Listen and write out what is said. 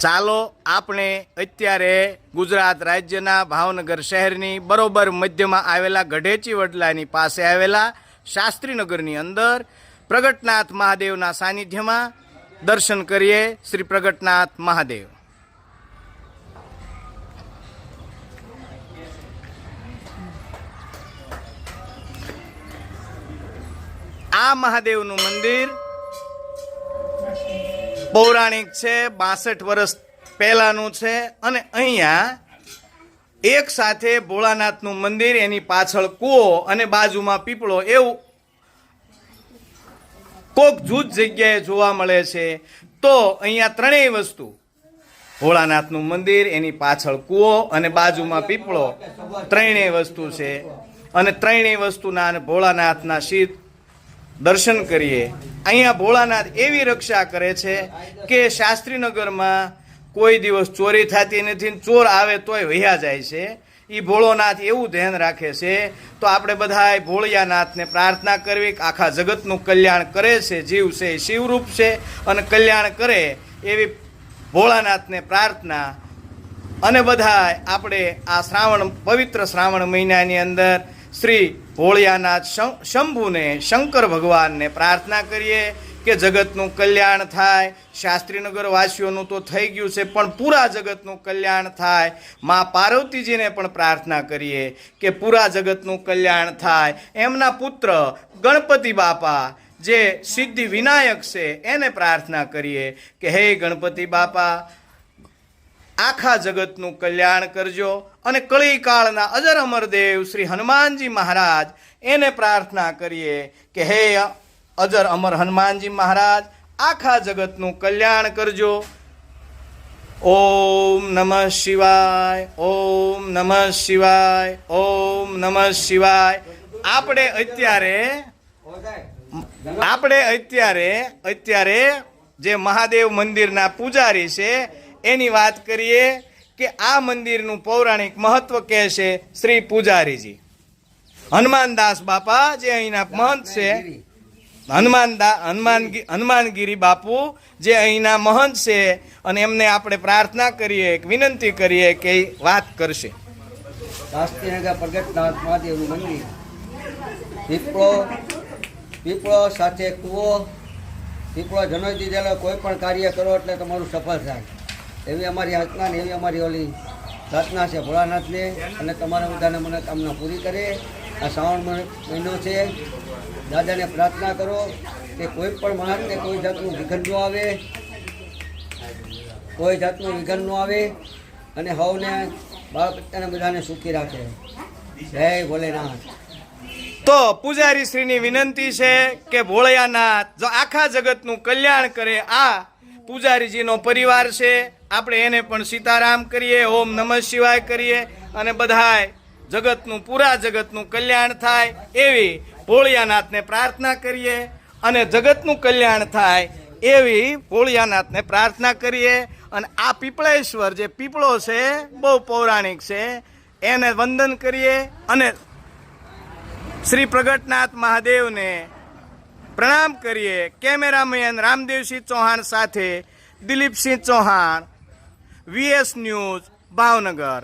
ચાલો આપણે અત્યારે ગુજરાત રાજ્યના ભાવનગર શહેરની બરોબર મધ્યમાં આવેલા ગઢેચી વડલાની પાસે આવેલા શાસ્ત્રીનગરની અંદર પ્રગટનાથ મહાદેવના સાનિધ્યમાં દર્શન કરીએ શ્રી પ્રગટનાથ મહાદેવ. આ મહાદેવનું મંદિર પૌરાણિક છે, બાસઠ વર્ષ પહેલાનું છે અને અહીંયા એક સાથે ભોળાનાથનું મંદિર, એની પાછળ કૂવો અને બાજુમાં પીપળો એવું કોક જૂથ જગ્યાએ જોવા મળે છે. તો અહીંયા ત્રણેય વસ્તુ. ભોળાનાથનું મંદિર, એની પાછળ કૂવો અને બાજુમાં પીપળો ત્રણેય વસ્તુ છે. અને ત્રણેય વસ્તુના અને ભોળાનાથના શીત દર્શન કરીએ. અહીંયા ભોળાનાથ એવી રક્ષા કરે છે કે શાસ્ત્રીનગરમાં કોઈ દિવસ ચોરી થતી નથી ચોર આવે તોય વહ્યા જાય છે. એ ભોળોનાથ એવું ધ્યાન રાખે છે. તો આપણે બધાય ભોળિયાનાથને પ્રાર્થના કરવી કે આખા જગતનું કલ્યાણ કરે છે, જીવ છે શિવરૂપ છે અને કલ્યાણ કરે એવી ભોળાનાથને પ્રાર્થના. અને બધા આપણે આ શ્રાવણ, પવિત્ર શ્રાવણ મહિનાની અંદર શ્રી ભોળિયાનાથ શં- શંભુને શંકર ભગવાનને પ્રાર્થના કરીએ કે જગતનું કલ્યાણ થાય. શાસ્ત્રીનગર વાસીઓનું તો થઈ ગયું છે, પણ પૂરા જગતનું કલ્યાણ થાય. મા પાર્વતીજીને પણ પ્રાર્થના કરીએ કે પૂરા જગતનું કલ્યાણ થાય. એમના પુત્ર ગણપતિ બાપા જે સિદ્ધિ વિનાયક છે, એને પ્રાર્થના કરીએ કે હે ગણપતિ બાપા આખા જગતનું કલ્યાણ કરજો અને કળી કાળના અજર અમરદેવ શ્રી હનુમાનજી મહારાજ એને પ્રાર્થના કરીએ કે હે અજર અમર હનુમાનજી મહારાજ, આખા જગતનું કલ્યાણ કરજો. ઓમ નમઃ શિવાય, ઓમ નમઃ શિવાય, ઓમ નમઃ શિવાય. આપણે અત્યારે આપણે અત્યારે અત્યારે જે મહાદેવ મંદિરના પૂજારી છે એની વાત કરીએ કે આ મંદિરનું પૌરાણિક મહત્વ કહે છે શ્રી પૂજારીજી. હનુમાનદાસ બાપા જે અહીંના મહંત છે હનુમાન હનુમાનગી હનુમાન હનુમાનગીરી બાપુ જે અહીંના મહંત છે અને એમને આપણે પ્રાર્થના કરીએ વિનંતી કરીએ કે વાત કરશે. પ્રગટનાથ મહાદેવનું મંદિર. પીપળો પીપળો સાથે કૂવો, પીપળો જનોજી દીધેલો, કોઈ પણ કાર્ય કરો એટલે તમારું સફળ થાય. એવી અમારી આજ્ઞા ને એવી અમારી ઓલી પ્રાર્થના છે, ભોળાનાથને. અને તમારા બધાને મનોકામના પૂરી કરે. આ શ્રાવણ મહિનો છે. દાદાને પ્રાર્થના કરો કે કોઈ પણ માણસને કોઈ જાતનું વિઘન ન આવે. કોઈ જાતનું વિઘન ન આવે. અને હવને બચ્ચાને બધાને સુખી રાખે. જય ભોલેનાથ. તો પૂજારી શ્રીની વિનંતી છે કે ભોળિયાનાથ જો આખા જગતનું કલ્યાણ કરે આ પૂજારીજીનો પરિવાર છે. આપણે એને પણ સીતારામ કરીએ, ઓમ નમઃ શિવાય કરીએ અને બધાય જગતનું, પૂરા જગતનું કલ્યાણ થાય એવી ભોળિયાનાથને પ્રાર્થના કરીએ અને જગતનું કલ્યાણ થાય એવી ભોળિયાનાથને પ્રાર્થના કરીએ. અને આ પીપળેશ્વર જે પીપળો છે, બહુ પૌરાણિક છે, એને વંદન કરીએ અને શ્રી પ્રગટનાથ મહાદેવને પ્રણામ કરીએ. કેમેરામેન રામદેવસિંહ ચૌહાણ સાથે Dilipsinh Chauhan. VS news Bhavnagar